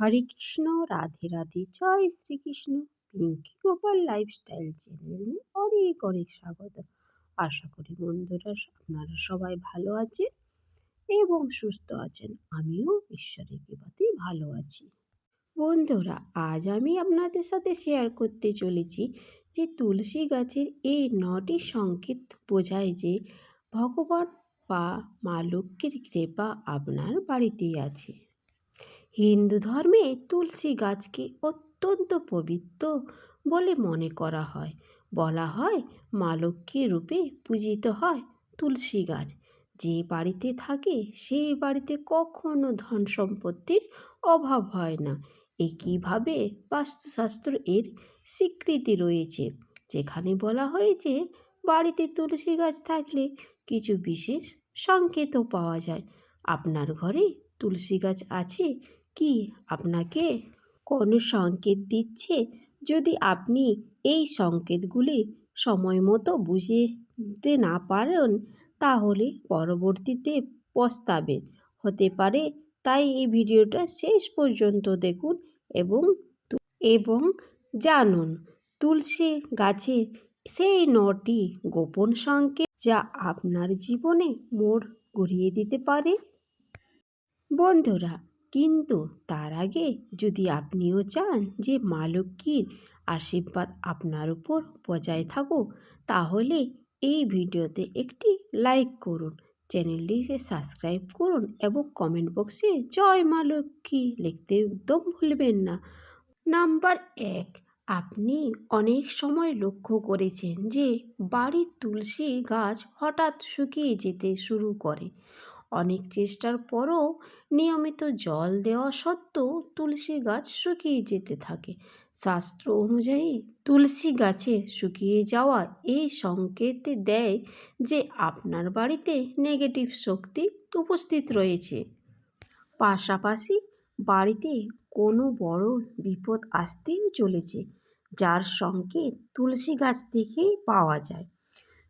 হরে কৃষ্ণ, রাধে রাধে, জয় শ্রীকৃষ্ণ। পিঙ্কি গোপাল লাইফস্টাইল চ্যানেলে অনেক অনেক স্বাগত। আশা করি বন্ধুরা, আপনারা সবাই ভালো আছেন এবং সুস্থ আছেন। আমিও ঈশ্বরের কৃপাতে ভালো আছি। বন্ধুরা, আজ আমি আপনাদের সাথে শেয়ার করতে চলেছি যে তুলসী গাছের এই নটি সংকেত বোঝায় যে ভগবান বা মা লক্ষ্মীর কৃপা আপনার বাড়িতেই আছে। হিন্দু ধর্মে তুলসী গাছকে অত্যন্ত পবিত্র বলে মনে করা হয়। বলা হয়, মা লক্ষ্মী রূপে পূজিত হয় তুলসী গাছ। যে বাড়িতে থাকে সেই বাড়িতে কখনো ধন সম্পত্তির অভাব হয় না। একইভাবে বাস্তুশাস্ত্র এর স্বীকৃতি রয়েছে, যেখানে বলা হয়েছে বাড়িতে তুলসী গাছ থাকলে কিছু বিশেষ সংকেতও পাওয়া যায়। আপনার ঘরে তুলসী গাছ আছে? কি আপনাকে কোনো সংকেত দিচ্ছে? যদি আপনি এই সংকেতগুলি সময় মতো বুঝতে না পারেন, তাহলে পরবর্তীতে পস্তাবে। হতে পারে, তাই এই ভিডিওটা শেষ পর্যন্ত দেখুন এবং এবং জানুন। তুলসী গাছের সেই নটি গোপন সংকেত যা আপনার জীবনে মোড় ঘুরিয়ে দিতে পারে। বন্ধুরা কিন্তু তার আগে যদি আপনিও চান যে মা লক্ষ্মীর আশীর্বাদ আপনার উপর বজায় থাকুক, তাহলে এই ভিডিওতে একটি লাইক করুন, চ্যানেলটিকে সাবস্ক্রাইব করুন এবং কমেন্ট বক্সে জয় মা লক্ষ্মী লিখতে একদম ভুলবেন না। নাম্বার এক, আপনি অনেক সময় লক্ষ্য করেছেন যে বাড়ির তুলসী গাছ হঠাৎ শুকিয়ে যেতে শুরু করে। অনেক চেষ্টার পরও নিয়মিত জল দেওয়া সত্ত্বেও তুলসী গাছ শুকিয়ে যেতে থাকে। শাস্ত্র অনুযায়ী তুলসী গাছে শুকিয়ে যাওয়া এই সংকেত দেয় যে আপনার বাড়িতে নেগেটিভ শক্তি উপস্থিত রয়েছে। পাশাপাশি বাড়িতে কোনো বড় বিপদ আসতেও চলেছে, যার সংকেত তুলসী গাছ থেকেই পাওয়া যায়।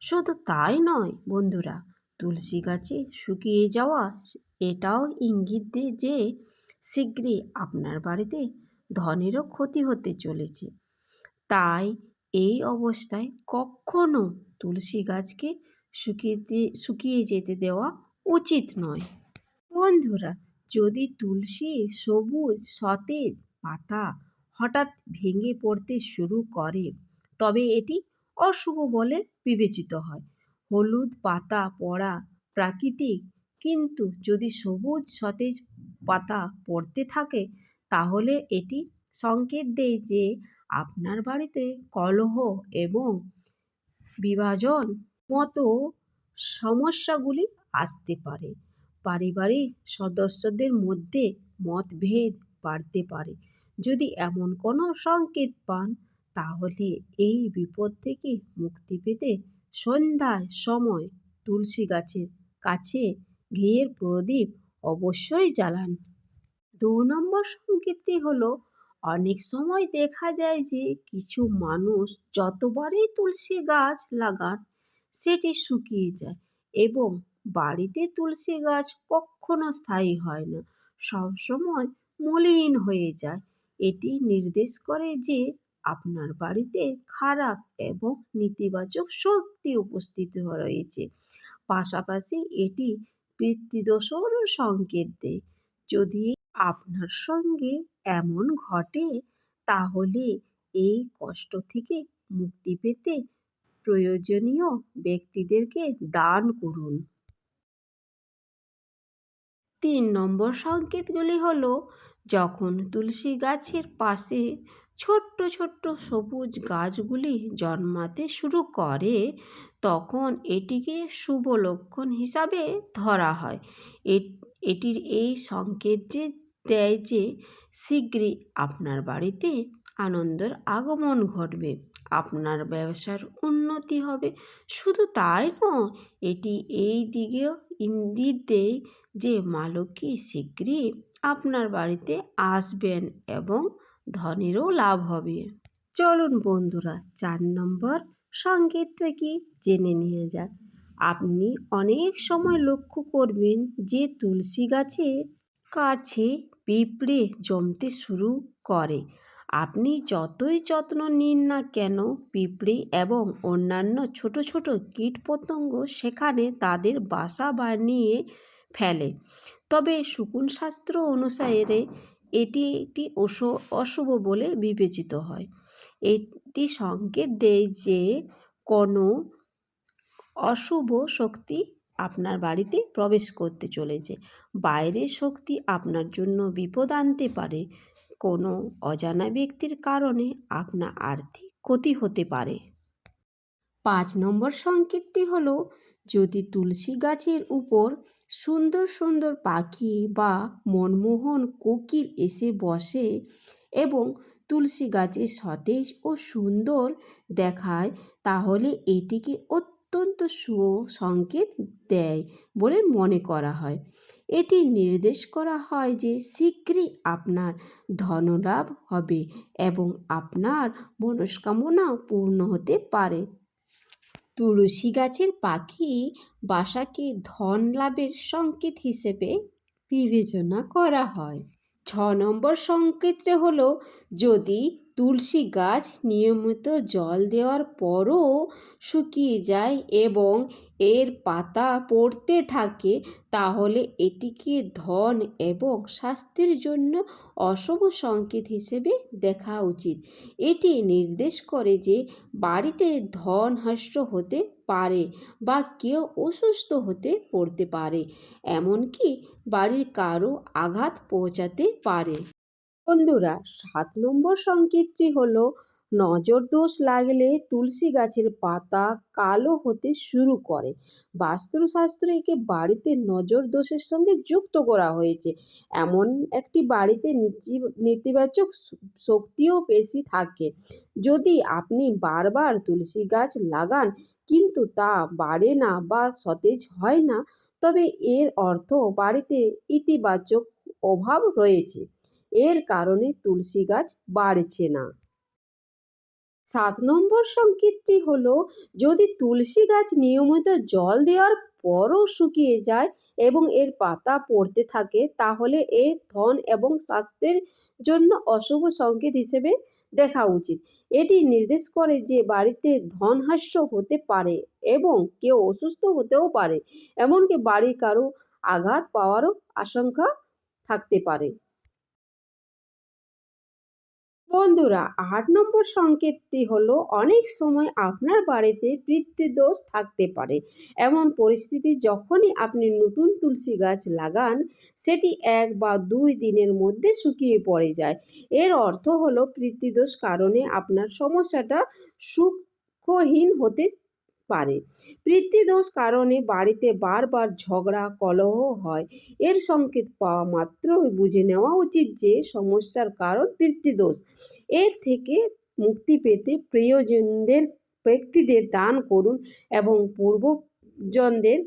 শুধু তাই নয় বন্ধুরা তুলসী গাছে শুকিয়ে যাওয়া, এটাও ইঙ্গিত দেয় যে শীঘ্রই আপনার বাড়িতে ধনেরও ক্ষতি হতে চলেছে। তাই এই অবস্থায় কখনো তুলসী গাছকে শুকিয়ে শুকিয়ে যেতে দেওয়া উচিত নয়। বন্ধুরা, যদি তুলসী, সবুজ, সতেজ পাতা হঠাৎ ভেঙে পড়তে শুরু করে, তবে এটি অশুভ বলে বিবেচিত হয়। হলুদ পাতা পড়া প্রাকৃতিক। কিন্তু যদি সবুজ সতেজ পাতা পড়তে থাকে, তাহলে এটি সংকেত দেয় যে আপনার বাড়িতে কলহ এবং বিভাজন মতো সমস্যাগুলি আসতে পারে। পারিবারিক সদস্যদের মধ্যে মতভেদ বাড়তে পারে। যদি এমন কোনো সংকেত পান, তাহলে এই বিপদ থেকে মুক্তি পেতে সন্ধ্যায় সময় তুলসী গাছের কাছে ঘিয়ের প্রদীপ অবশ্যই জ্বালান। দু নম্বর সংকেতটি হলো, অনেক সময় দেখা যায় যে কিছু মানুষ যতবারই তুলসী গাছ লাগান, সেটি শুকিয়ে যায় এবং বাড়িতে তুলসী গাছ কখনো স্থায়ী হয় না। সবসময় মলিন হয়ে যায়। এটি নির্দেশ করে যে আপনার বাড়িতে খারাপ এবং নেতিবাচক শক্তি উপস্থিত রয়েছে। পাশাপাশি এটি পিতৃদোষেরও সংকেত দেয়। যদি আপনার সঙ্গে এমন ঘটে, তাহলে এই কষ্ট থেকে মুক্তি পেতে প্রয়োজনীয় ব্যক্তিদেরকে দান করুন। তিন নম্বর সংকেতগুলি হলো, যখন তুলসী গাছের পাশে ছোট্ট ছোট্ট সবুজ গাছগুলি জন্মাতে শুরু করে, তখন এটিকে শুভ লক্ষণ হিসাবে ধরা হয়। এটির এই সংকেত যে, দেয় যে, শীঘ্রই আপনার বাড়িতে আনন্দের আগমন ঘটবে। আপনার ব্যবসার উন্নতি হবে। শুধু তাই নয়, এটি এই দিকেও ইঙ্গিত দেয় যে, মা শীঘ্রই আপনার বাড়িতে আসবেন এবং ধনেরও লাভ হবে। চলুন বন্ধুরা, চার নম্বর সংকেতটা কি? জেনে নিয়ে যাক। আপনি অনেক সময় লক্ষ্য করবেন যে তুলসী গাছে কাছে পিঁপড়ে জমতে শুরু করে। আপনি যতই যত্ন নিন না কেন, পিঁপড়ে এবং অন্যান্য ছোট ছোট কীটপতঙ্গ সেখানে তাদের বাসা বানিয়ে ফেলে। তবে শাস্ত্র অনুসারে এটি একটি অশ, অশুভ বলে বিবেচিত হয়। এটি সংকেত দেয় যে কোনো অশুভ শক্তি আপনার বাড়িতে প্রবেশ করতে চলেছে। বাইরের শক্তি আপনার জন্য বিপদ আনতে পারে। কোনো অজানা ব্যক্তির কারণে আপনার আর্থিক ক্ষতি হতে পারে। পাঁচ নম্বর সংকেতটি হলো, যদি তুলসী গাছের উপর সুন্দর সুন্দর পাখি বা মনমোহন কোকিল এসে বসে এবং তুলসী গাছে সতেজ ও সুন্দর দেখায়, তাহলে এটিকে অত্যন্ত শুভ সংকেত দেয় বলে মনে করা হয়। এটি নির্দেশ করা হয় যে শীঘ্রই আপনার ধনলাভ হবে এবং আপনার মনস্কামনা পূর্ণ হতে পারে। তুলসী গাছের পাখি বাসাকে ধন লাভের সংকেত হিসেবে বিবেচনা করা হয়। ছ নম্বর সংকেতটা হলো, যদি তুলসী গাছ নিয়মিত জল দেওয়ার পরও শুকিয়ে যায় এবং এর পাতা পড়তে থাকে, তাহলে এটিকে ধন এবং স্বাস্থ্যের জন্য অশুভ সংকেত হিসেবে দেখা উচিত। এটি নির্দেশ করে যে বাড়িতে ধন হ্রাস হতে পারে বা কেউ অসুস্থ হতে পড়তে পারে, এমনকি বাড়ির কারও আঘাত পৌঁছাতে পারে। বন্ধুরা, সাত নম্বর সংকেতটি হলো, নজর দোষ লাগলে তুলসী গাছের পাতা কালো হতে শুরু করে। বাস্তুশাস্ত্র একে বাড়িতে নজর দোষের সঙ্গে যুক্ত করা হয়েছে। এমন একটি বাড়িতে নেতিবাচক শক্তিও বেশি থাকে। যদি আপনি বারবার তুলসী গাছ লাগান, কিন্তু তা বাড়ে না বা সতেজ হয় না, তবে এর অর্থ বাড়িতে ইতিবাচক অভাব রয়েছে। এর কারণে তুলসী গাছ বাড়ছে না। সাত নম্বর সংকেতটি হলো, যদি তুলসী গাছ নিয়মিত জল দেওয়ার পরও শুকিয়ে যায় এবং এর পাতা পড়তে থাকে, তাহলে এর ধন এবং স্বাস্থ্যের জন্য অশুভ সংকেত হিসেবে দেখা উচিত। এটি নির্দেশ করে যে বাড়িতে ধনহাস্য হতে পারে এবং কেউ অসুস্থ হতেও পারে, এমনকি বাড়ির কারও আঘাত পাওয়ারও আশঙ্কা থাকতে পারে। বন্ধুরা, আট নম্বর সংকেতটি হলো, অনেক সময় আপনার বাড়িতে পিতৃদোষ থাকতে পারে। এমন পরিস্থিতি যখনই আপনি নতুন তুলসী গাছ লাগান, সেটি এক বা দুই দিনের মধ্যে শুকিয়ে পড়ে যায়। এর অর্থ হলো পিতৃদোষ কারণে আপনার সমস্যাটা সুখহীন হতে পারে। পিতৃদোষ কারণে বাড়িতে বারবার ঝগড়া, কলহ হয়। এর সংকেত পাওয়া মাত্রই বুঝে নেওয়া উচিত যে, সমস্যার কারণ পিতৃদোষ এর থেকে মুক্তি পেতে প্রিয়জনদের, ব্যক্তিদের দান করুন এবং পূর্বজনদের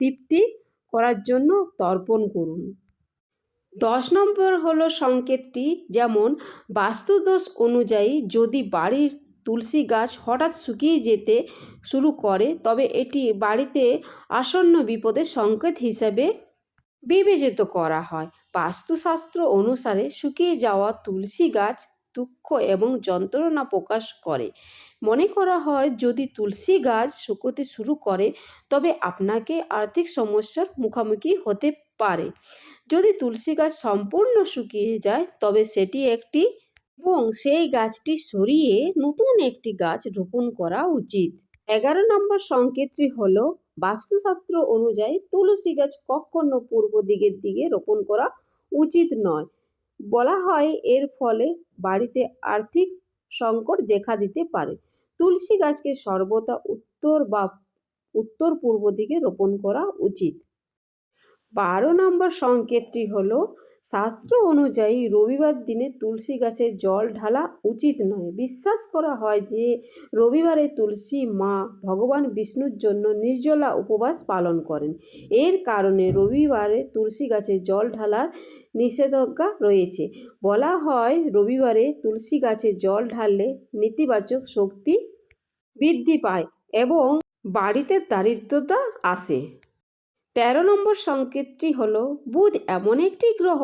তৃপ্তি করার জন্য তর্পণ করুন। দশ নম্বর হলো সংকেতটি, যেমন, বাস্তুদোষ অনুযায়ী যদি বাড়ির তুলসী গাছ হঠাৎ শুকিয়ে যেতে শুরু করে, তবে এটি বাড়িতে আসন্ন বিপদের সংকেত হিসাবে বিবেচিত করা হয়। বাস্তুশাস্ত্র অনুসারে শুকিয়ে যাওয়া তুলসী গাছ দুঃখ এবং যন্ত্রণা প্রকাশ করে। মনে করা হয়, যদি তুলসী গাছ শুকোতে শুরু করে, তবে আপনাকে আর্থিক সমস্যার মুখোমুখি হতে পারে। যদি তুলসী গাছ সম্পূর্ণ শুকিয়ে যায়, তবে সেটি একটি এবং সেই গাছটি সরিয়ে নতুন একটি গাছ রোপণ করা উচিত। এগারো নম্বর সংকেতটি হল, বাস্তুশাস্ত্র অনুযায়ী তুলসী গাছ কখনো পূর্ব দিকের দিকে রোপণ করা উচিত নয়। বলা হয় এর ফলে বাড়িতে আর্থিক সংকট দেখা দিতে পারে। তুলসী গাছকে সর্বদা উত্তর বা উত্তর পূর্ব দিকে রোপণ করা উচিত। বারো নম্বর সংকেতটি হলো শাস্ত্র অনুযায়ী রবিবার দিনে তুলসী গাছে জল ঢালা উচিত নয়। বিশ্বাস করা হয় যে, রবিবারে তুলসী মা ভগবান বিষ্ণুর জন্য নির্জলা উপবাস পালন করেন। এর কারণে রবিবারে তুলসী গাছে জল ঢালার নিষেধাজ্ঞা রয়েছে। বলা হয়, রবিবারে তুলসী গাছে জল ঢাললে নেতিবাচক শক্তি বৃদ্ধি পায় এবং বাড়িতে দারিদ্রতা আসে। তেরো নম্বর সংকেতটি হল, বুধ এমন একটি গ্রহ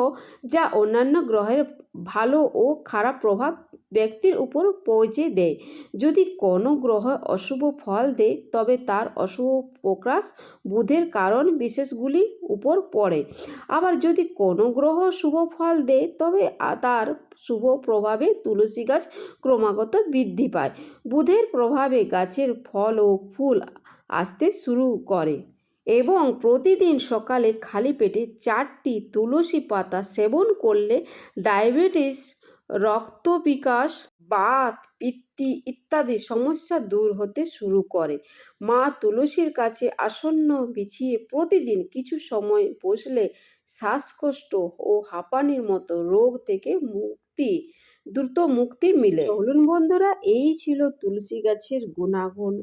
যা অন্যান্য গ্রহের ভালো ও খারাপ প্রভাব ব্যক্তির উপর পৌঁছে দেয়। যদি কোনো গ্রহ অশুভ ফল দেয়, তবে তার অশুভ প্রকাশ বুধের কারণ বিশেষগুলির উপর পড়ে। আবার যদি কোনো গ্রহ শুভ ফল দেয়, তবে তার শুভ প্রভাবে তুলসী গাছ ক্রমাগত বৃদ্ধি পায়। বুধের প্রভাবে গাছের ফল ও ফুল আসতে শুরু করে। এবং প্রতিদিন সকালে খালি পেটে চারটি তুলসী পাতা সেবন করলে ডায়াবেটিস রক্ত বিকাশ বাত, পিত্তি ইত্যাদি সমস্যা দূর হতে শুরু করে। মা তুলসীর কাছে আসন্ন বিছিয়ে প্রতিদিন কিছু সময় বসলে শ্বাসকষ্ট ও হাঁপানির মতো রোগ থেকে মুক্তি, দ্রুত মুক্তি মিলে। চলুন বন্ধুরা, এই ছিল তুলসী গাছের গুণাগুণ।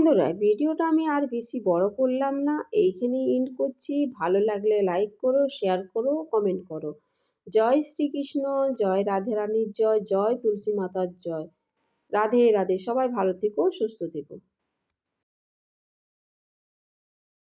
বন্ধুরা, ভিডিওটা আমি আর বেশি বড় করলাম না। এইখানেই এন্ড করছি। ভালো লাগলে লাইক করো শেয়ার করো কমেন্ট করো। জয় শ্রীকৃষ্ণ, জয় রাধে রানীর জয় জয় তুলসী মাতার জয়। রাধে রাধে, সবাই ভালো থেকো, সুস্থ থেকো।